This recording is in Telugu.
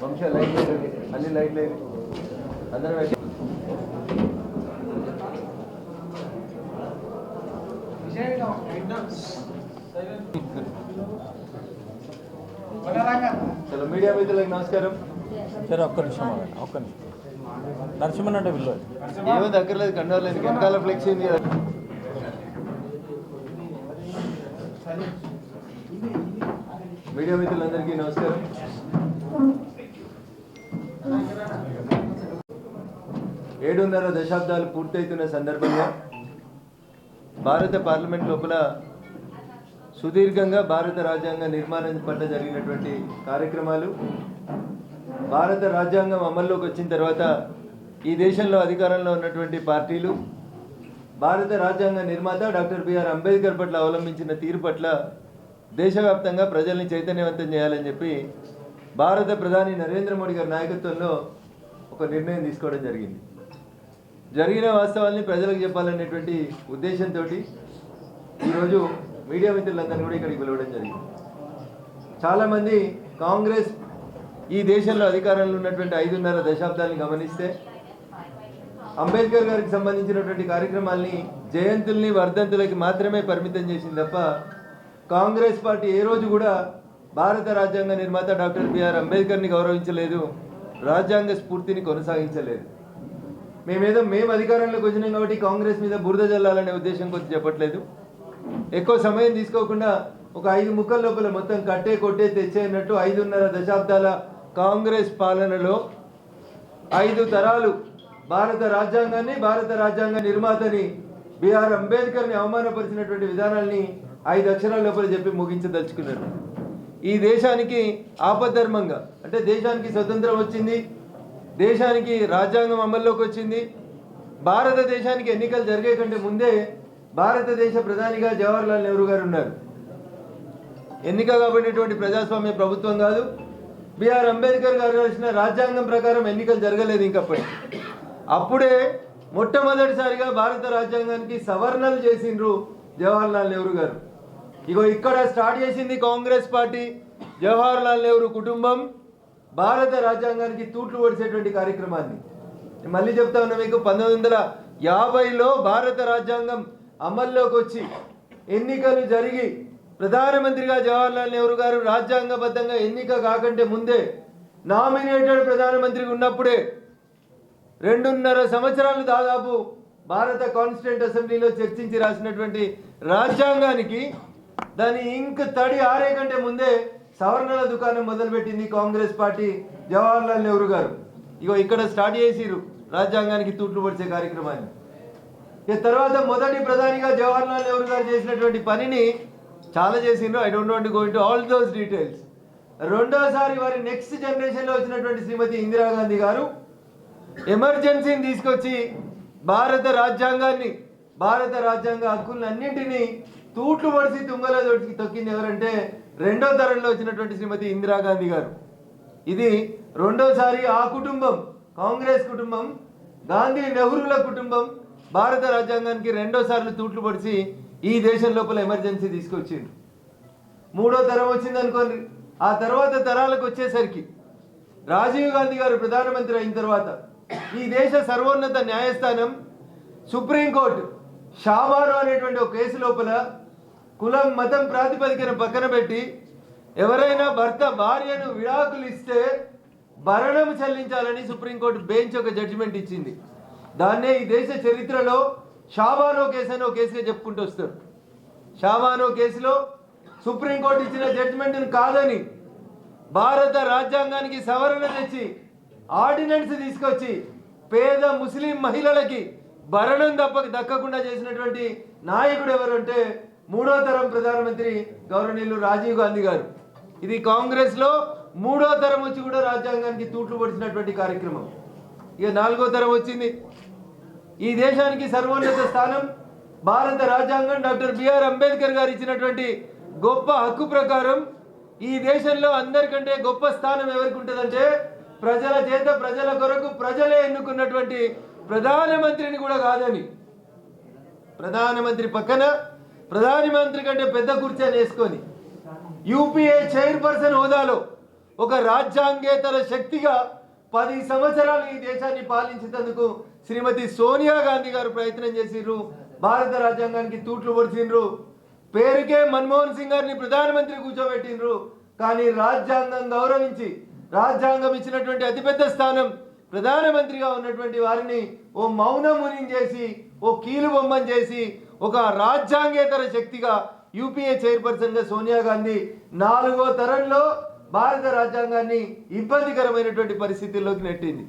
వంశ లైట్ లేదు అన్ని లైట్ లేదు అందరూ వెళ్ళి చలో మీడియా మిత్రులకు నమస్కారం సరే ఒక్క నిమిషం ఒక్క నిమిషం. నరసింహన్ అంటే పిల్లలు ఏమో దగ్గరలేదు కండవలేదు వెనకాల ఫ్లెక్స్ ఉంది మీడియా మిత్రులందరికీ నమస్కారం. ఏడున్నర దశాబ్దాలు పూర్తవుతున్న సందర్భంగా భారత పార్లమెంట్ లోపల సుదీర్ఘంగా భారత రాజ్యాంగ నిర్మాణం పట్ల జరిగినటువంటి కార్యక్రమాలు భారత రాజ్యాంగం అమల్లోకి వచ్చిన తర్వాత ఈ దేశంలో అధికారంలో ఉన్నటువంటి పార్టీలు భారత రాజ్యాంగ నిర్మాత డాక్టర్ బిఆర్ అంబేద్కర్ పట్ల అవలంబించిన తీరు పట్ల దేశవ్యాప్తంగా ప్రజల్ని చైతన్యవంతం చేయాలని చెప్పి భారత ప్రధాని నరేంద్ర మోడీ గారి నాయకత్వంలో ఒక నిర్ణయం తీసుకోవడం జరిగింది. జరిగిన వాస్తవాల్ని ప్రజలకు చెప్పాలనేటువంటి ఉద్దేశంతో ఈరోజు మీడియా మిత్రులందరినీ కూడా ఇక్కడికి పిలవడం జరిగింది. చాలామంది కాంగ్రెస్ ఈ దేశంలో అధికారంలో ఉన్నటువంటి ఐదున్నర దశాబ్దాన్ని గమనిస్తే అంబేద్కర్ గారికి సంబంధించినటువంటి కార్యక్రమాల్ని జయంతుల్ని వర్ధంతులకి మాత్రమే పరిమితం చేసింది తప్ప కాంగ్రెస్ పార్టీ ఏ రోజు కూడా భారత రాజ్యాంగ నిర్మాత డాక్టర్ బిఆర్ అంబేద్కర్ని గౌరవించలేదు రాజ్యాంగ స్ఫూర్తిని కొనసాగించలేదు. మేమేదో మేము అధికారంలోకి వచ్చినాం కాబట్టి కాంగ్రెస్ మీద బురద జల్లాలనే ఉద్దేశం కొంచెం చెప్పట్లేదు. ఎక్కువ సమయం తీసుకోకుండా ఒక ఐదు ముక్కల లోపల మొత్తం కట్టే కొట్టే తెచ్చేయనట్టు ఐదున్నర దశాబ్దాల కాంగ్రెస్ పాలనలో ఐదు తరాలు భారత రాజ్యాంగాన్ని భారత రాజ్యాంగ నిర్మాతని బిఆర్ అంబేద్కర్ని అవమానపరిచినటువంటి విధానాల్ని ఐదు అక్షరాల లోపల చెప్పి ముగించదలుచుకున్నారు. ఈ దేశానికి ఆపద్ధర్మంగా అంటే దేశానికి స్వతంత్రం వచ్చింది దేశానికి రాజ్యాంగం అమల్లోకి వచ్చింది భారతదేశానికి ఎన్నికలు జరిగే కంటే ముందే భారతదేశ ప్రధానిగా జవహర్లాల్ నెహ్రూ గారు ఉన్నారు. ఎన్నిక కాబడినటువంటి ప్రజాస్వామ్య ప్రభుత్వం కాదు బిఆర్ అంబేద్కర్ గారు రాసిన రాజ్యాంగం ప్రకారం ఎన్నికలు జరగలేదు ఇంకప్పటి. అప్పుడే మొట్టమొదటిసారిగా భారత రాజ్యాంగానికి సవరణలు చేసిండ్రు జవహర్లాల్ నెహ్రూ గారు. ఇగో ఇక్కడ స్టార్ట్ చేసింది కాంగ్రెస్ పార్టీ జవహర్లాల్ నెహ్రూ కుటుంబం భారత రాజ్యాంగానికి తూట్లు పొడిచేటువంటి కార్యక్రమాన్ని. మళ్ళీ చెప్తా ఉన్నా మీకు పంతొమ్మిది వందల యాభైలో భారత రాజ్యాంగం అమల్లోకి వచ్చి ఎన్నికలు జరిగి ప్రధానమంత్రిగా జవహర్లాల్ నెహ్రూ గారు రాజ్యాంగబద్ధంగా ఎన్నిక కాకంటే ముందే నామినేటెడ్ ప్రధానమంత్రి ఉన్నప్పుడే రెండున్నర సంవత్సరాలు దాదాపు భారత కాన్స్టిట్యూంట్ అసెంబ్లీలో చర్చించి రాసినటువంటి రాజ్యాంగానికి దాని ఇంక్ తడి ఆరే కంటే ముందే సవరణల దుకాణం మొదలుపెట్టింది కాంగ్రెస్ పార్టీ జవహర్లాల్ నెహ్రూ గారు. ఇగో ఇక్కడ స్టార్ట్ చేసిరు రాజ్యాంగానికి తూట్లు పడిచే కార్యక్రమాన్ని. ఇక తర్వాత మొదటి ప్రధానిగా జవహర్లాల్ నెహ్రూ గారు చేసినటువంటి పనిని చాలా చేసిండ్రు. I don't want going to all those details రెండోసారి వారి నెక్స్ట్ జనరేషన్లో వచ్చినటువంటి శ్రీమతి ఇందిరాగాంధీ గారు ఎమర్జెన్సీని తీసుకొచ్చి భారత రాజ్యాంగాన్ని భారత రాజ్యాంగ హక్కులన్నింటినీ తూట్లు పడిసి తుంగలో తొక్కి- తొక్కింది ఎవరంటే రెండో తరంలో వచ్చినటువంటి శ్రీమతి ఇందిరాగాంధీ గారు. ఇది రెండోసారి ఆ కుటుంబం కాంగ్రెస్ కుటుంబం గాంధీ నెహ్రూల కుటుంబం భారత రాజ్యాంగానికి రెండోసార్లు తూట్లు పడిచి ఈ దేశం లోపల ఎమర్జెన్సీ తీసుకొచ్చిండ్రు. మూడో తరం వచ్చింది అనుకోండి. ఆ తర్వాత తరాలకు వచ్చేసరికి రాజీవ్ గాంధీ గారు ప్రధానమంత్రి అయిన తర్వాత ఈ దేశ సర్వోన్నత న్యాయస్థానం సుప్రీంకోర్టు షాబాను అనేటువంటి ఒక కేసు లోపల కులం మతం ప్రాతిపదికన పక్కన పెట్టి ఎవరైనా భర్త భార్యను విడాకులు ఇస్తే భరణం చెల్లించాలని సుప్రీంకోర్టు బెంచ్ ఒక జడ్జిమెంట్ ఇచ్చింది. దాన్నే ఈ దేశ చరిత్రలో షాబానో కేసు అని ఒక కేసుగా చెప్పుకుంటూ వస్తారు. షాబానో కేసులో సుప్రీంకోర్టు ఇచ్చిన జడ్జిమెంట్ను కాదని భారత రాజ్యాంగానికి సవరణ తెచ్చి ఆర్డినెన్స్ తీసుకొచ్చి పేద ముస్లిం మహిళలకి భరణం తప్పక దక్కకుండా చేసినటువంటి నాయకుడు ఎవరంటే మూడో తరం ప్రధానమంత్రి గౌరవనీయులు రాజీవ్ గాంధీ గారు. ఇది కాంగ్రెస్లో మూడో తరం వచ్చి కూడా రాజ్యాంగానికి తూట్లు పడిచినటువంటి కార్యక్రమం. ఇక నాలుగో తరం వచ్చింది. ఈ దేశానికి సర్వోన్నత స్థానం భారత రాజ్యాంగం డాక్టర్ బిఆర్ అంబేద్కర్ గారు ఇచ్చినటువంటి గొప్ప హక్కు ప్రకారం ఈ దేశంలో అందరికంటే గొప్ప స్థానం ఎవరికి ఉంటుందంటే ప్రజల చేత ప్రజల కొరకు ప్రజలే ఎన్నుకున్నటువంటి ప్రధానమంత్రిని కూడా కాదని. ప్రధానమంత్రి పక్కన ప్రధానమంత్రి కంటే పెద్ద కుర్చీని వేసుకొని యూపీఏ చైర్పర్సన్ హోదాలో ఒక రాజ్యాంగేతర శక్తిగా పది సంవత్సరాలు ఈ దేశాన్ని పాలించేందుకు శ్రీమతి సోనియా గాంధీ గారు ప్రయత్నం చేసిండ్రు భారత రాజ్యాంగానికి తూట్లు పొడిచిండ్రు. పేరుకే మన్మోహన్ సింగ్ గారిని ప్రధానమంత్రి కూర్చోబెట్టిండ్రు. కానీ రాజ్యాంగం గౌరవించి రాజ్యాంగం ఇచ్చినటువంటి అతిపెద్ద స్థానం ప్రధానమంత్రిగా ఉన్నటువంటి వారిని ఓ మౌనముని చేసి ఓ కీలు బొమ్మని చేసి ఒక రాజ్యాంగేతర శక్తిగా యూపీఏ చైర్పర్సన్గా సోనియా గాంధీ నాలుగో తరంలో భారత రాజ్యాంగాన్ని ఇబ్బందికరమైనటువంటి పరిస్థితుల్లోకి నెట్టింది.